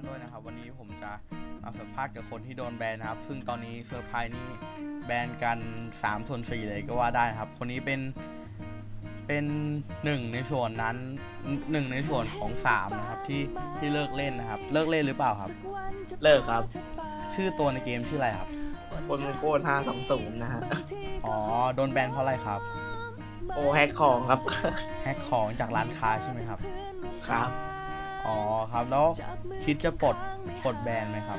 านด้วยนะครับ วันนี้ผมจะมาสัมภาษณ์กับคนที่โดนแบนนะครับ ซึ่งตอนนี้เซอร์ไพรส์นี่แบนกัน3ส่วน4เลยก็ว่าได้นะครับ คนนี้เป็นเป็นหนึ่งในส่วนนั้นหนึ่งในส่วนของสามนะครับที่ที่เลิกเล่นนะครับ เลิกเล่นหรือเปล่าครับ เลิกครับชื่อตัวในเกมชื่ออะไรครับคนโก้ห้าสองศูนย์นะฮะอ๋อโดนแบนเพราะอะไรครับ โอแฮกของครับ แฮกของจากร้านค้าใช่ไหมครับ ครับ อ๋อครับแล้วคิดจะปลดปลดแบนไหมครับ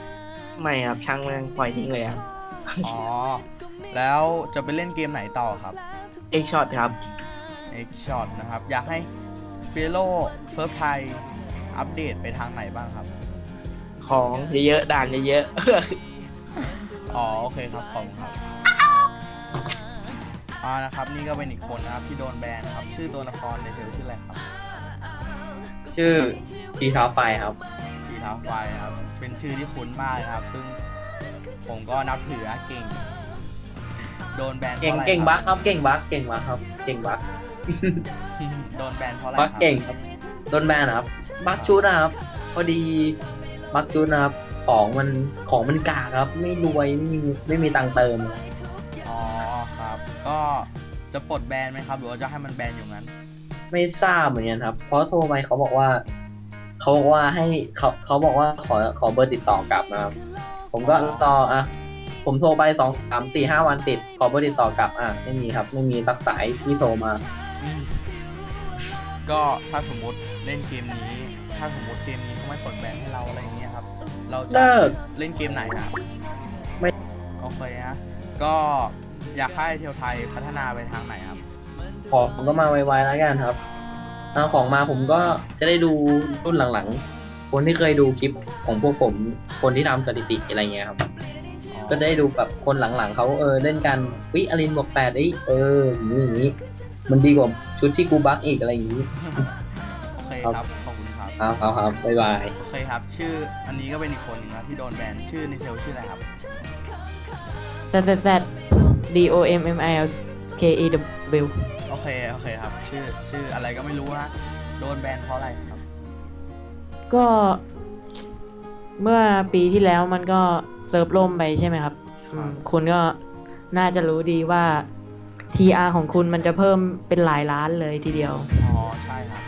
ไม่ครับช่างแม่งปล่อยทิ้งเลยครับอ๋อแล้วจะไปเล่นเกมไหนต่อครับเอ็กช็อตครับ X Shot นะครับ อยากให้เฟโลเฟิร์ฟไทยอัปเดตไปทางไหนบ้างครับ ของเยอะๆด่านเยอะอ๋อโอเคครับขอบคุณครับอ่านะครับนี่ก็เป็นอีกคนนะครับที่โดนแบนนะครับ ชื่อตัวละครในเทลชื่ออะไรครับ ชื่อ ทีท็อปไฟครับทีท้าไฟครับ เป็นชื่อที่คุ้นมากนะครับ ซึ่งผมก็นับถือนะเก่ง โดนแบนเพเก่งราะอะไรเก่งคบัรักครับเก่งบักเก่งบักครับ เก่งบักโดนแบนเพราะอะไรคบัรักเก่งครับโดนแบนนะครับบักชุดนะครับ พอดีบักชุดนะครับ ของมันของมันกากครับ ไม่รวยไม่มีไม่มีตังค์เติม อ๋อครับ ก็จะปลดแบนไหมครับ หรือว่าจะให้มันแบนอยู่งั้น ไม่ทราบเหมือนกันครับ เพราะโทรไปเขาบอกว่า เขาบอกว่าให้เขาเขาบอกว่าขอขอเบอร์ติดต่อกลับนะครับผมก็ต่ออะผมโทรไปสองสามสี่ห้าวันติด ขอเบอร์ติดต่อกลับอะไม่มีครับ ไม่มีตักสายที่โทรมา ก็ถ้าสมมุติเล่นเกมนี้ ถ้าสมมติเกมนี้เขาไม่ปลดแบนให้เราอะไรอย่างเงี้ยครับ เราจะเลิก เล่นเกมไหนครับไม่ โอเคฮะก็อยากให้เทียวไทยพัฒนาไปทางไหนครับ ของผมก็มาไวๆแล้วกันครับ เอาของมาผมก็จะได้ดูรุ่นหลังๆ คนที่เคยดูคลิปของพวกผม คนที่ทำสถิติอะไรเงี้ยครับ ก็จะได้ดูแบบคนหลังๆเขาเออเล่นกันวิอลินบอกแปดเอ้ยเอออย่างนี้อย่างนี้ มันดีกว่าชุดที่กูบักอีกอะไรอย่างนี้ โอเคครับ ขอบคุณครับ ครับครับครับบ๊ายบาย โอเคครับ ชื่ออันนี้ก็เป็นอีกคนหนึงนะที่โดนแบน ชื่อในเทลชื่ออะไรครับ Z Z Z D O M M I L K E W โอเค โอเคครับ ชื่อ ชื่ออะไรก็ไม่รู้นะโดนแบนเพราะอะไรครับ ก็เมื่อปีที่แล้วมันก็เซิร์ฟล่มไปใช่ไหมครับอืมคุณก็น่าจะรู้ดีว่า TR ของคุณมันจะเพิ่มเป็นหลายล้านเลยทีเดียว อ๋อ ใช่ครับ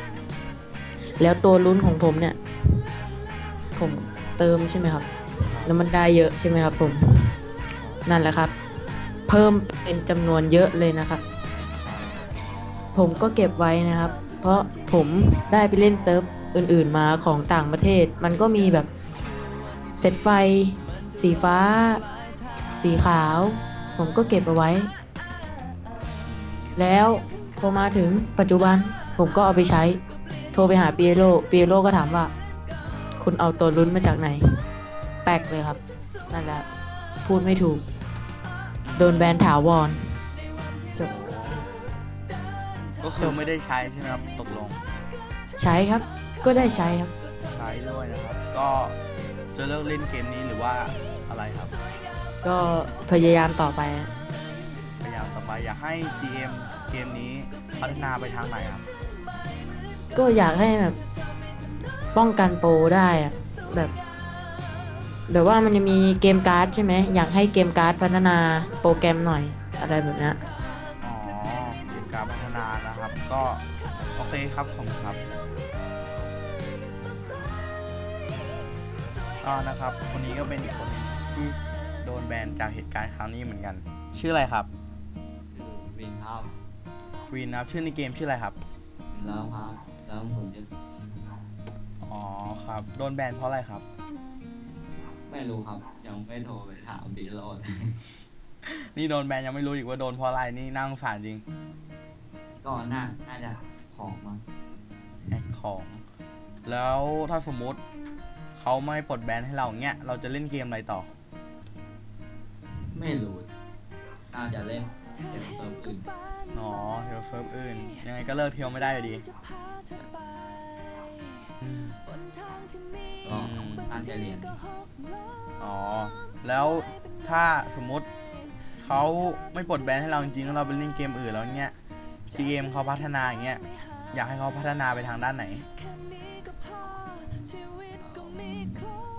แล้วตัวลุ้นของผมเนี่ย ผมเติมใช่ไหมครับ แล้วมันได้เยอะใช่ไหมครับผม นั่นแหละครับ เพิ่มเป็นจำนวนเยอะเลยนะครับ ผมก็เก็บไว้นะครับ เพราะผมได้ไปเล่นเซิร์ฟอื่นๆมาของต่างประเทศ มันก็มีแบบเซตไฟ สีฟ้า สีขาว ผมก็เก็บเอาไว้ แล้วพอมาถึงปัจจุบันผมก็เอาไปใช้ โทรไปหาเปียโรเปียโรก็ถามว่า คุณเอาตัวลุ้นมาจากไหน แปลกเลยครับ นั่นแหละ พูดไม่ถูก โดนแบนถาวร ก็คือไม่ได้ใช้ใช่ไหมครับตกลงใช้ครับ ก็ได้ใช้ครับ ใช้ด้วยนะครับ ก็จะเลิกเล่นเกมนี้หรือว่าอะไรครับ ก็พยายามต่อไป พยายามต่อไปอยากให้ GM เกมนี้พัฒนาไปทางไหนครับ ก็อยากให้แบบป้องกันโปรได้อะแบบแบบว่ามันจะมีเกมการ์ดใช่ไหมอยากให้เกมการ์ดพัฒนาโปรแกรมหน่อยอะไรแบบเนี้ย ก็โอเคครับผมครับอ่านะครับ คนนี้ก็เป็นอีกคนหนึ่งที่โดนแบนจากเหตุการณ์ครั้งนี้เหมือนกัน ชื่ออะไรครับวินครับวินนะครับชื่อในเกมชื่ออะไรครับแล้วครับแล้วผมจะอ๋อครับ โดนแบนเพราะอะไรครับ ไม่รู้ครับ ยังไม่โทรไปถามบีโรดนี่โดนแบนยังไม่รู้อีกว่าโดนเพราะอะไรนี่น่าสงสารจริง ก็น่าน่าจะของมั้งแฮกของ แล้วถ้าสมมุติเขาไม่ปลดแบนให้เราเงี้ย เราจะเล่นเกมอะไรต่อ ไม่รู้น่าจะเล่นเกมเซิร์ฟอื่นอ๋อเทลเซิร์ฟอื่น ยังไงก็เลิกเที่ยวไม่ได้อยู่ดีอืมก็น่าจะเรียนอ๋อ แล้วถ้าสมมุติเขาไม่ปลดแบนให้เราจริงๆแล้วเราไปเล่นเกมอื่นแล้วเงี้ย เกมเขาพัฒนาอย่างเงี้ยอยากให้เขาพัฒนาไปทางด้านไหน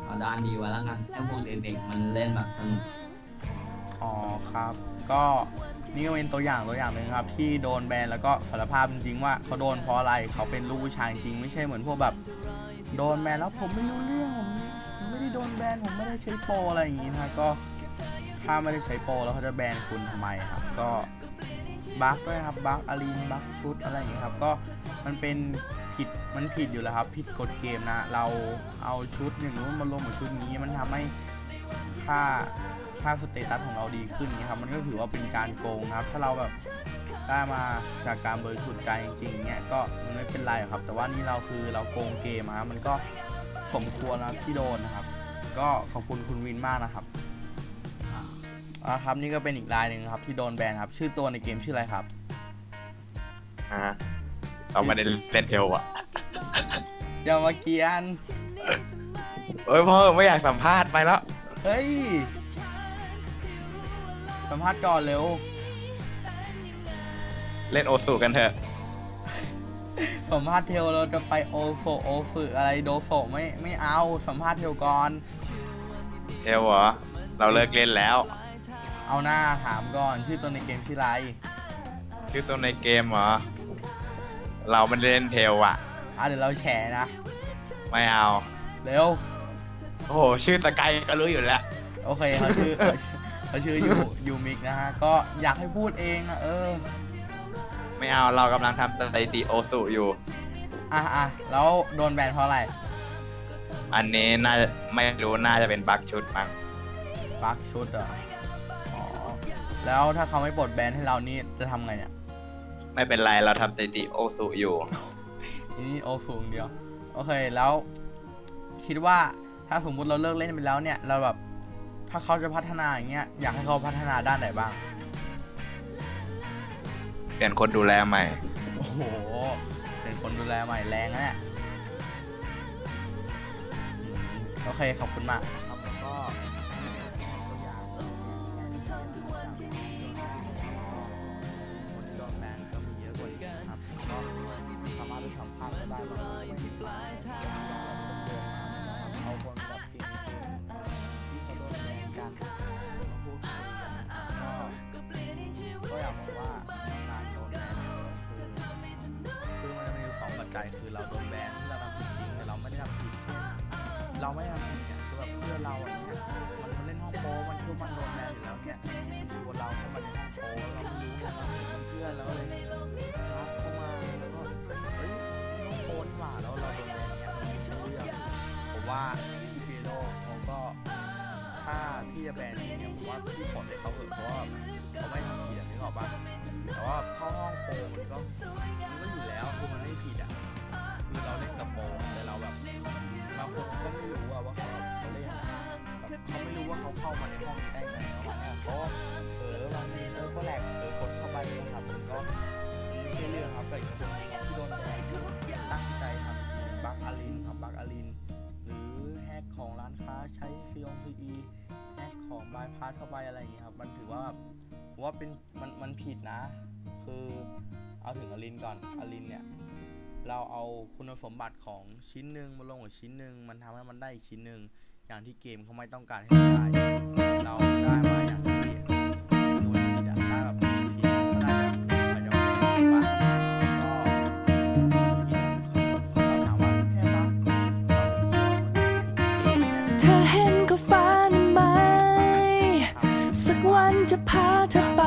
เอาด้านดีไว้แล้วกันให้พวกเด็กๆมันเล่นแบบสนุกอ๋อครับ ก็นี่ก็เป็นตัวอย่างตัวอย่างหนึ่งครับ ที่โดนแบนแล้วก็สารภาพจริงๆว่าเขาโดนเพราะอะไรเขาเป็นลูกผู้ชายจริงไม่ใช่เหมือนพวกแบบโดนแบนแล้วผมไม่รู้เรื่องผมผมไม่ได้โดนแบนผมไม่ได้ใช้โปรอะไรอย่างงี้นะก็ถ้าไม่ได้ใช้โปรแล้วเขาจะแบนคุณทำไมครับ ก็ บั๊กด้วยครับบั๊กอารีนบั๊กชุดอะไรอย่างงี้ครับก็มันเป็นผิดมันผิดอยู่แล้วครับ ผิดกฎเกมนะ เราเอาชุดอย่างนู้นมาลงกับชุดนี้มันทำให้ค่าค่าสเตตัสของเราดีขึ้นอย่ครับมันก็ถือว่าเป็นการโกงนะครับ ถ้าเราแบบได้มาจากการบริสุทธิ์ใจจริงๆเนี่ยก็มันไม่เป็นไรครับ แต่ว่านี่เราคือเราโกงเกมอะมันก็สมควรนะที่โดนนะครับ ก็ขอบคุณคุณวินมากนะครับ อ่าครับนี่ก็เป็นอีกรายหนึ่งครับที่โดนแบนครับ ชื่อตัวในเกมชื่ออะไรครับฮะเราไม่ได้เล่นเทลอะอย่ามาเกรียนเอ้ยพ่อไม่อยากสัมภาษณ์ไปแล้วเฮ้ยสัมภาษณ์ก่อนเร็วเล่นโอสุกันเถอะสัมภาษณ์เทลเราจะไปโอโฟโอฝึอะไรโดโฟไม่ไม่เอาสัมภาษณ์เทลก่อนเทลเหรอเราเลิกเล่นแล้ว เอาหน้าถามก่อนชื่อตัวในเกมชื่ออะไร ชื่อตัวในเกมเหรอ เราไม่ได้เล่นเทลอะอะเดี๋ยวเราแฉนะ ไม่เอา เร็ว โอ้โห ชื่อสกายก็รู้อยู่แล้ว โอเคเขาชื่อเขาชื่อเขาชื่อยูยูมิกนะฮะ ก็อยากให้พูดเองอะเออ ไม่เอา เรากำลังทำสถิติโอสุอยู่ อะอะแล้วโดนแบนเพราะอะไรอันนี้น่าจะไม่รู้น่าจะเป็นบั๊กชุดมั้งบั๊กชุดเหรออ๋อ แล้วถ้าเขาไม่ปลดแบนให้เรานี่จะทำไงเนี่ยไม่เป็นไรเราทำสถิติโอสุอยู่นี่โอฟูงเดียว โอเคแล้ว คิดว่าถ้าสมมุติเราเลิกเล่นไปแล้วเนี่ย เราแบบถ้าเขาจะพัฒนาอย่างเงี้ยอยากให้เขาพัฒนาด้านไหนบ้าง เปลี่ยนคนดูแลใหม่ โอ้โห เป็นคนดูแลใหม่แรงนะเนี่ยอืมโอเค ขอบคุณมากครับแล้วก็ ไปสัมภาษณ์ก็ได้บางคนไม่มีปัญหาเอาคนแบบเก่งๆที่เขาโดนแบนกันมาพูดคุยกันครับก็อยากบอกว่าการโดนแบนคือคือมันจะมีสองปัจจัยคือเราโดนแบนที่เราทำผิดจริงแต่เราไม่ได้ทำผิดเช่นเราไม่ทำผิดเนี่ยคือแบบเพื่อนเราอย่างเงี้ยมันมาเล่นห้องโปมันคือมันโดนแบนอยู่แล้วเนี่ยมันชวเราเข้ามาในห้องโปรเราไม่รู้ไงเราเห็นเพื่อนแล้วเลย ว่าพี่เฟโลเขาก็ถ้าพี่จะแบนจริงเนี่ยผมว่าพี่ปลดให้เขาเถอะเพราะว่าเขาไม่ทำผิดอะนึกออกปะแต่ว่าเข้าห้องโปรมันก็มันก็อยู่แล้วคือมันไม่ผิดอะคือเราเล่นกับโปรแต่เราแบบบางคนก็ไม่รู้อะว่าเขาเขาเล่นอะแบบเขาไม่รู้ว่าเขาเข้ามาในห้องนี้ได้ไงประมาเนี้ยเขาเออบางทีเออก็แหลกเออกดเข้าไปเลยครับมันก็ไม่ใช่เรื่องครับแต่อีกคนที่โดนแบนตั้งใจทำจริงบักอาลินครับบักอาลิน ของร้านค้าใช้ซีองซีอีแอกของบายพาสเข้าไปอะไรอย่างเงี้ยครับ มันถือว่าว่าเป็นมันมันผิดนะ คือเอาถึงอลินก่อนอลินเนี่ยเราเอาคุณสมบัติของชิ้นหนึ่งมาลงกับชิ้นหนึ่งมันทำให้มันได้อีกชิ้นหนึ่งอย่างที่เกมเขาไม่ต้องการให้เราได้เราได้มาอย่าง เธอเห็นก็ฝันไหม สักวันจะพาเธอไป